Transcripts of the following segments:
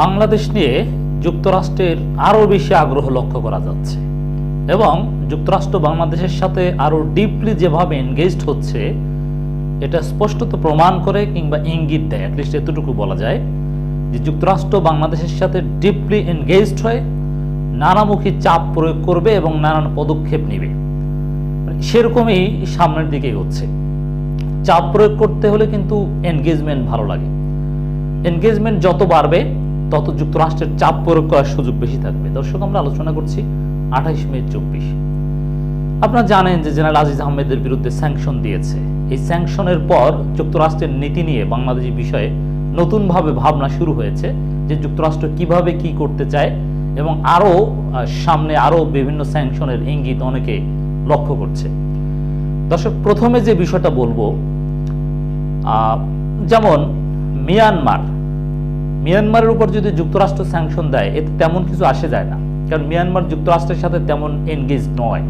বাংলাদেশ নিয়ে যুক্তরাষ্ট্রের আরও বেশি আগ্রহ লক্ষ্য করা যাচ্ছে এবং যুক্তরাষ্ট্র বাংলাদেশের সাথে আরও ডিপলি যেভাবে এনগেজড হচ্ছে, এটা স্পষ্টত প্রমাণ করে কিংবা ইঙ্গিত দেয় অ্যাটলিস্ট এতটুকু বলা যায়, যে যুক্তরাষ্ট্র বাংলাদেশের সাথে ডিপলি এনগেজড হয়ে নানামুখী চাপ প্রয়োগ করবে এবং নানান পদক্ষেপ নেবে। মানে সেরকমই সামনের দিকে এগোচ্ছে। চাপ প্রয়োগ করতে হলে কিন্তু এনগেজমেন্ট ভালো লাগে। এনগেজমেন্ট যত বাড়বে তত যুক্তরাষ্ট্রের চাপ প্রয়োগ করার সুযোগ বেশি থাকবে। দর্শক, আমরা আলোচনা করছি আঠাইশ মে চব্বিশ। আপনারা জানেন যে জেনারেল আজিজ আহমেদের বিরুদ্ধে স্যাংশন দিয়েছে। এই স্যাংশনের পর যুক্তরাষ্ট্রের নীতি নিয়ে বাংলাদেশি বিষয়ে নতুনভাবে ভাবনা শুরু হয়েছে যে যুক্তরাষ্ট্র কীভাবে কি করতে চায় এবং আরও সামনে আরও বিভিন্ন স্যাংশনের ইঙ্গিত অনেকে লক্ষ্য করছে। দর্শক, প্রথমে যে বিষয়টা বলব যেমন মিয়ানমার মিয়ানমারের উপর যদি যুক্তরাষ্ট্র স্যাংশন দেয়, এতে তেমন কিছু আসে যায় না। কারণ মিয়ানমার যুক্তরাষ্ট্রের সাথে তেমন এনগেজ নয়।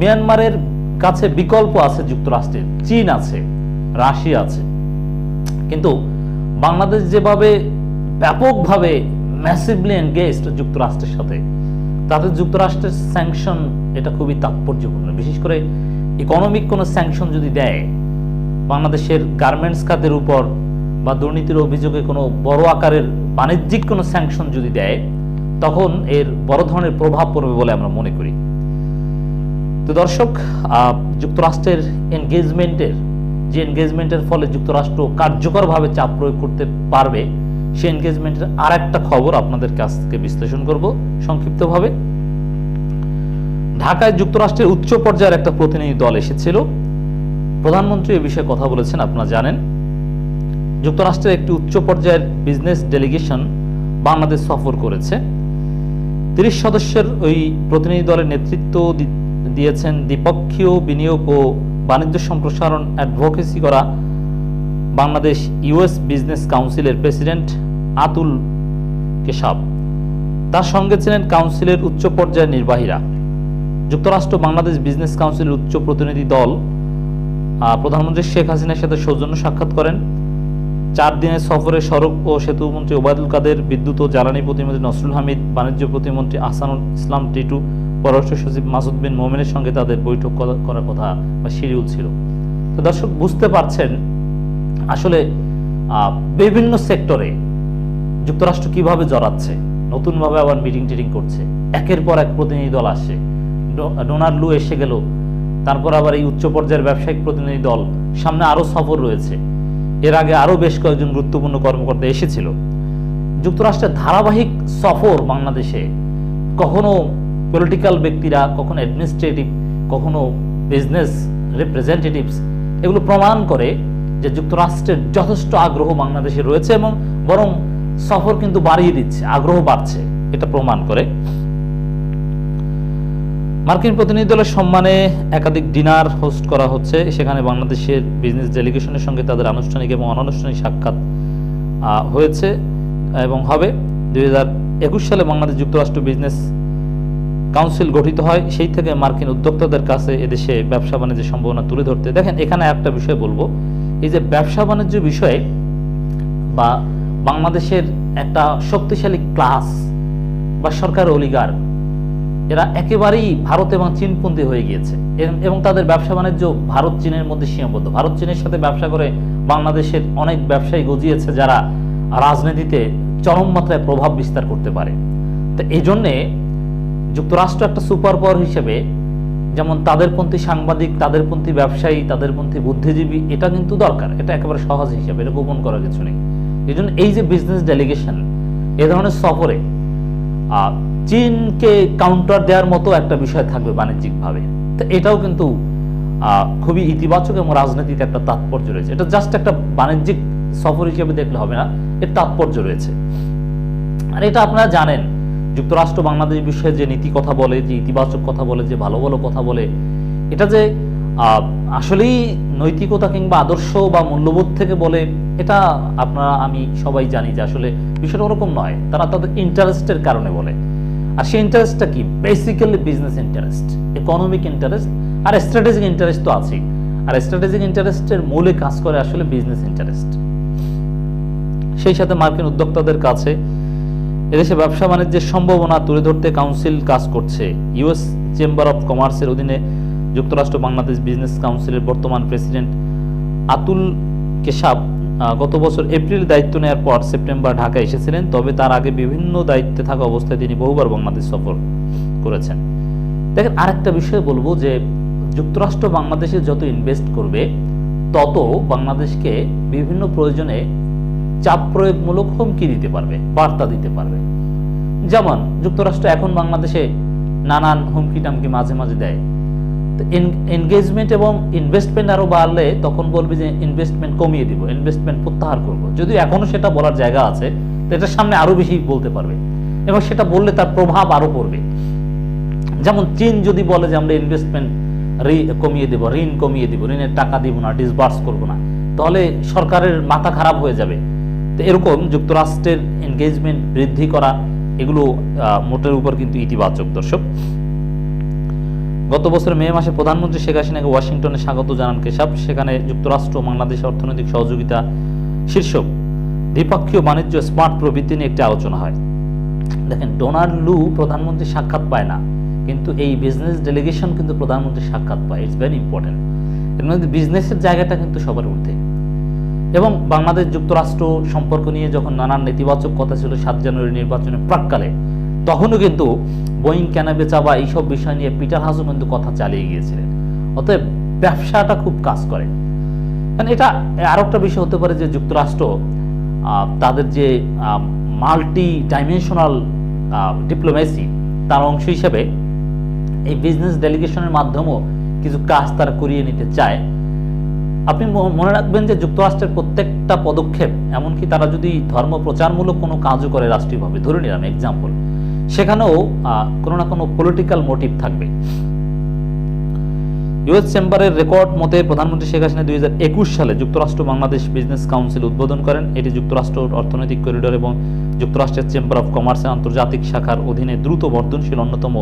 মিয়ানমারের কাছে বিকল্প আছে যুক্তরাষ্ট্রের চীন আছে, রাশিয়া আছে। কিন্তু বাংলাদেশ যেভাবে ব্যাপকভাবে ম্যাসিভলি এনগেজড যুক্তরাষ্ট্রের সাথে, তাতে যুক্তরাষ্ট্রের স্যাংশন এটা খুবই তাৎপর্যপূর্ণ। বিশেষ করে ইকোনমিক কোনো স্যাংশন যদি দেয়, বাংলাদেশের গার্মেন্টস খাতের উপর বা দুর্নীতির অভিযোগে কোনো বড় আকারের বাণিজ্যিক কোনো স্যাংশন যদি দেয়, তখন এর বড় ধরনের প্রভাব পড়বে বলে আমরা মনে করি। তো দর্শক যুক্তরাষ্ট্রের এনগেজমেন্টের যে এনগেজমেন্টের ফলে যুক্তরাষ্ট্র কার্যকরভাবে চাপ প্রয়োগ করতে পারবে, সেই এনগেজমেন্টের আর একটা খবর আপনাদের কাছ থেকে বিশ্লেষণ করব সংক্ষিপ্তভাবে। ঢাকায় যুক্তরাষ্ট্রের উচ্চ পর্যায়ের একটা প্রতিনিধি দল এসেছিল। প্রধানমন্ত্রী এ বিষয়ে কথা বলেছেন, আপনারা জানেন। যুক্তরাষ্ট্রের একটি উচ্চ পর্যায়ের বিজনেস ডেলিগেশন বাংলাদেশ সফর করেছে। তিরিশ সদস্যের ওই প্রতিনিধি দলের নেতৃত্ব দিয়েছেন দ্বিপক্ষীয় বিনিয়োগ ও বাণিজ্য সম্প্রসারণ অ্যাডভোকেসি করা বাংলাদেশ ইউএস বিজনেস কাউন্সিলের প্রেসিডেন্ট আতুল কেশাব। তার সঙ্গে ছিলেন কাউন্সিলের উচ্চ পর্যায়ের নির্বাহীরা। যুক্তরাষ্ট্র বাংলাদেশ বিজনেস কাউন্সিলের উচ্চ প্রতিনিধি দল প্রধানমন্ত্রী শেখ হাসিনার সাথে সৌজন্য সাক্ষাৎ করেন। চার দিনের সফরে সড়ক ও সেতু মন্ত্রী ওবায়দুল কাদের, বিদ্যুৎ ও জ্বালানি প্রতিমন্ত্রী নসরুল হামিদ, বাণিজ্য প্রতিমন্ত্রী আসানুল ইসলাম টিটু, পররাষ্ট্র সচিব মাসুদ বিন মোমেনের সঙ্গে তাদের বৈঠক করার কথা বা শিডিউল ছিল। তো দর্শক, বুঝতে পারছেন আসলে বিভিন্ন সেক্টরে যুক্তরাষ্ট্র কীভাবে জড়াচ্ছে, নতুনভাবে আবার মিটিং টিটিং করছে, একের পর এক প্রতিনিধি দল আসছে, ডো- ডোনাল্ড লু এসে গেল, তারপর আবার এই উচ্চ পর্যায়ের ব্যবসায়িক প্রতিনিধি দল, সামনে আরও সফর রয়েছে। এর আগে আরও বেশ কয়েকজন গুরুত্বপূর্ণ কর্মকর্তা এসেছিল। যুক্তরাষ্ট্রের ধারাবাহিক সফর বাংলাদেশে। কখনো পলিটিক্যাল ব্যক্তিরা, কখনো অ্যাডমিনিস্ট্রেটিভ কখনো বিজনেস রিপ্রেজেন্টেটিভস এগুলো প্রমাণ করে যে যুক্তরাষ্ট্রের যথেষ্ট আগ্রহ বাংলাদেশে রয়েছে এবং বরং সফর কিন্তু বাড়িয়ে দিচ্ছে, আগ্রহ বাড়ছে, এটা প্রমাণ করে। মার্কিন প্রতিনিধি দলের সম্মানে একাধিক ডিনার হোস্ট করা হচ্ছে। সেখানে বাংলাদেশের বিজনেস ডেলিগেশনের সঙ্গে তাদের আনুষ্ঠানিক এবং অনানুষ্ঠানিক সাক্ষাৎ হয়েছে এবং হবে। দুই একুশ সালে বাংলাদেশ যুক্তরাষ্ট্র বিজনেস কাউন্সিল গঠিত হয়। সেই থেকে মার্কিন উদ্যোক্তাদের কাছে এদেশে ব্যবসা বাণিজ্যের সম্ভাবনা তুলে ধরতে। দেখেন, এখানে একটা বিষয় বলব। এই যে ব্যবসা বাণিজ্য বিষয়ে বা বাংলাদেশের একটা শক্তিশালী ক্লাস বা সরকার অলিগার এরা একেবারেই ভারত এবং চীনপন্থী হয়ে গিয়েছে। এবং তাদের ব্যবসা বাণিজ্য ভারত, চীনের মধ্যে সীমাবদ্ধ। ভারত, চীনের সাথে ব্যবসা করে বাংলাদেশের অনেক ব্যবসায়ী গজিয়েছে যারা রাজনীতিতে চরম মাত্রায় প্রভাব বিস্তার করতে পারে। তো এই জন্যে যুক্তরাষ্ট্র একটা সুপার পাওয়ার হিসেবে যেমন তাদেরপন্থী সাংবাদিক তাদেরপন্থী ব্যবসায়ী তাদেরপন্থী বুদ্ধিজীবী, এটা কিন্তু দরকার। এটা একেবারে সহজ হিসাবে, এটা গোপন করার কিছু নেই। এই জন্য এই যে বিজনেস ডেলিগেশন এ ধরনের সফরে চীনকে কাউন্টার দেওয়ার মতো একটা বিষয় থাকবে বাণিজ্যিকভাবে। তো এটাও কিন্তু খুবই ইতিবাচক এবং রাজনীতিতে একটা তাৎপর্য রয়েছে। এটা জাস্ট একটা বাণিজ্যিক সফর হিসেবে দেখলে হবে না, এর তাৎপর্য রয়েছে। আর এটা আপনারা জানেন, যুক্তরাষ্ট্র বাংলাদেশ বিষয়ে যে নীতি কথা বলে, যে ইতিবাচক কথা বলে, যে ভালো ভালো কথা বলে, এটা যে আসলেই নৈতিকতা কিংবা আদর্শ বা মূল্যবোধ থেকে বলে, এটা আপনারা, আমি সবাই জানি যে আসলে বিষয়টা ওরকম নয়। তারা তাদের ইন্টারেস্টের কারণে বলে। আর সেই ইন্টারেস্টটা কি? Basically business interest economic interest আর স্ট্র্যাটেজিক ইন্টারেস্ট তো আছেই। আর স্ট্র্যাটেজিক ইন্টারেস্টের মূলে কাজ করে আসলে বিজনেস ইন্টারেস্ট সেই সাথে মার্কিন উদ্যোক্তাদের কাছে এদেশে ব্যবসা বাণিজ্যের সম্ভাবনা তুলে ধরতে কাউন্সিল কাজ করছে। ইউএস চেম্বার অফ কমার্সের অধীনে যুক্তরাষ্ট্র, বাংলাদেশ বিজনেস কাউন্সিলের বর্তমান প্রেসিডেন্ট আতুল কেশাব গত বছর এপ্রিল দায়িত্ব নেওয়ার পর সেপ্টেম্বর ঢাকায় এসেছিলেন, তবে তার আগে বিভিন্ন দায়িত্বে থাকা অবস্থায় তিনি বহুবার বাংলাদেশ সফর করেছেন। দেখেন, আরেকটা বিষয় বলব যে, যুক্তরাষ্ট্র বাংলাদেশে যত ইনভেস্ট করবে, তত বাংলাদেশকে বিভিন্ন প্রয়োজনে চাপ প্রয়োগমূলক হুমকি দিতে পারবে, বার্তা দিতে পারবে। যেমন, যুক্তরাষ্ট্র এখন বাংলাদেশে নানান হুমকি টামকি মাঝে মাঝে দেয়। এনগেজমেন্ট এবং ইনভেস্টমেন্ট আরও বাড়লে তখন বলবে যে ইনভেস্টমেন্ট কমিয়ে দিব ইনভেস্টমেন্ট প্রত্যাহার করব। যদিও এখনও সেটা বলার জায়গা আছে, তো এটার সামনে আরও বেশি বলতে পারবে। এবং সেটা বললে তার প্রভাব আরও পড়বে। যেমন চীন যদি বলে যে আমরা ইনভেস্টমেন্ট কমিয়ে দেব, ঋণ কমিয়ে দিব, ঋণের টাকা দিব না ডিসবার্স করব না, তাহলে সরকারের মাথা খারাপ হয়ে যাবে। তো এরকম যুক্তরাষ্ট্রের এনগেজমেন্ট বৃদ্ধি করা, এগুলো মোটের উপর কিন্তু ইতিবাচক, দর্শক। গত বছর মে মাসে প্রধানমন্ত্রী শেখ হাসিনাকে ওয়াশিংটনে স্বাগত জানান কেশাব। সেখানে যুক্তরাষ্ট্র বাংলাদেশ অর্থনৈতিক সহযোগিতা শীর্ষক দ্বিপক্ষীয় বাণিজ্য স্মার্ট প্রবৃত্তি নিয়ে একটি আলোচনা হয়। দেখেন, ডোনাল্ড লু প্রধানমন্ত্রী সাক্ষাৎ পায় না, কিন্তু এই বিজনেস ডেলিগেশন কিন্তু প্রধানমন্ত্রী সাক্ষাৎ পায়। ইটস ভেরি ইম্পর্টেন্ট এর মধ্যে বিজনেসের জায়গাটা কিন্তু সবার ঊর্ধ্বে। এবং বাংলাদেশ যুক্তরাষ্ট্র সম্পর্ক নিয়ে যখন নানান নেতিবাচক কথা ছিল সাত জানুয়ারি নির্বাচনের প্রাককালে তখনও কিন্তু বোয়িং কেনা বেচা বা এইসব বিষয় নিয়ে পিটার হাসও কিন্তু কথা চালিয়ে গিয়েছিলেন। অতএব ব্যবসাটা খুব কাজ করে। কারণ এটা আর একটা বিষয় হতে পারে যে যুক্তরাষ্ট্র তাদের যে মাল্টি ডাইমেনশনাল ডিপ্লোমেসি তার অংশ হিসেবে এই বিজনেস ডেলিগেশনের মাধ্যমেও কিছু কাজ তারা করিয়ে নিতে চায়। আপনি মনে রাখবেন যে যুক্তরাষ্ট্রের প্রত্যেকটা পদক্ষেপ, এমনকি তারা যদি ধর্ম প্রচারমূলক কোনো কাজও করে রাষ্ট্রীয়ভাবে, ধরে নিলাম এক্সাম্পল সেখানেও কোনো না কোনো পলিটিক্যাল মোটিভ থাকবে। ইউএস চেম্বারের রেকর্ড মতে প্রধানমন্ত্রী শেখ হাসিনা দুই হাজার একুশ সালে যুক্তরাষ্ট্র বাংলাদেশ বিজনেস কাউন্সিল উদ্বোধন করেন। এটি যুক্তরাষ্ট্র অর্থনৈতিক করিডোর এবং যুক্তরাষ্ট্রের চেম্বার অফ কমার্সের আন্তর্জাতিক শাখার অধীনে দ্রুত বর্ধনশীল অন্যতম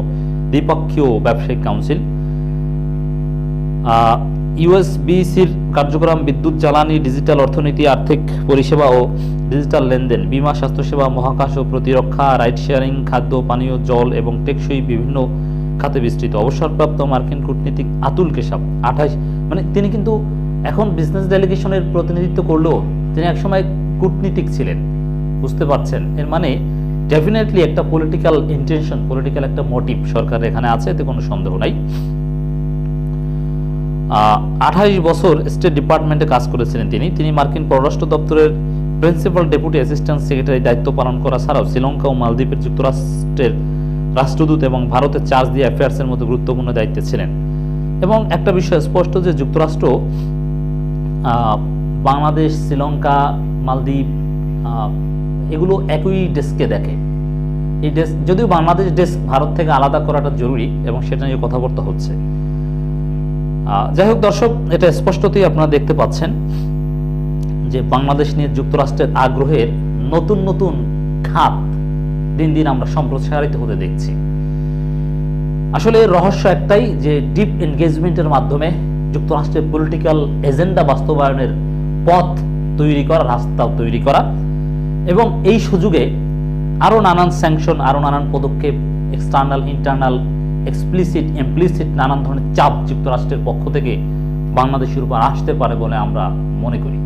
দ্বিপক্ষীয় ব্যবসায়িক কাউন্সিল ইউএসবিসির কার্যক্রম বিদ্যুৎ, জ্বালানি, ডিজিটাল অর্থনীতি, আর্থিক পরিষেবা ও ডিজিটাল লেনদেন, বীমা, স্বাস্থ্যসেবা, মহাকাশ ও প্রতিরক্ষা, রাইড শেয়ারিং, খাদ্য, পানীয়, জল এবং টেকসই বিভিন্ন খাতে বিস্তৃত। অবসরপ্রাপ্ত মার্কিন কূটনীতিক আতুল কেশাব, আঠাশ মানে তিনি কিন্তু এখন বিজনেস ডেলিগেশনের প্রতিনিধিত্ব করলেও তিনি একসময় কূটনীতিক ছিলেন, বুঝতে পারছেন? এর মানে ডেফিনেটলি একটা পলিটিক্যাল ইন্টেনশন পলিটিক্যাল একটা মোটিভ সরকারের এখানে আছে, এতে কোনো সন্দেহ নাই। আঠাইশ বছর স্টেট ডিপার্টমেন্টে কাজ করেছিলেন তিনি। তিনি মার্কিন পররাষ্ট্র দপ্তরের প্রিন্সিপাল ডেপুটি অ্যাসিস্ট্যান্ট সেক্রেটারি দায়িত্ব পালন করা ছাড়াও শ্রীলঙ্কা ও মালদ্বীপের যুক্তরাষ্ট্রের রাষ্ট্রদূত এবং ভারতের চার্জ দিয়ে অ্যাফেয়ার্সের মতো গুরুত্বপূর্ণ দায়িত্বে ছিলেন। এবং একটা বিষয় স্পষ্ট যে যুক্তরাষ্ট্র বাংলাদেশ, শ্রীলঙ্কা, মালদ্বীপ এগুলো একই ডেস্কে দেখে। এই ডেস্ক যদিও বাংলাদেশ ডেস্ক ভারত থেকে আলাদা করাটা জরুরি এবং সেটা নিয়ে কথাবার্তা হচ্ছে। যাই হোক দর্শক, এটা স্পষ্টতই আপনারা দেখতে পাচ্ছেন যে বাংলাদেশ নিয়ে যুক্তরাষ্ট্রের আগ্রহের নতুন নতুন খাত দিন দিন আমরা সম্প্রসারিত হতে দেখছি। আসলে রহস্য একটাই যে ডিপ এনগেজমেন্টের মাধ্যমে যুক্তরাষ্ট্রের পলিটিক্যাল এজেন্ডা বাস্তবায়নের পথ তৈরি করা রাস্তা তৈরি করা এবং এই সুযোগে আরও নানান স্যাংশন আরও নানান পদক্ষেপ এক্সটার্নাল ইন্টারনাল এক্সপ্লিসিট ইমপ্লিসিট নানান ধরনের চাপ যুক্তরাষ্ট্রের পক্ষ থেকে বাংলাদেশের উপর আসতে পারে বলে আমরা মনে করি।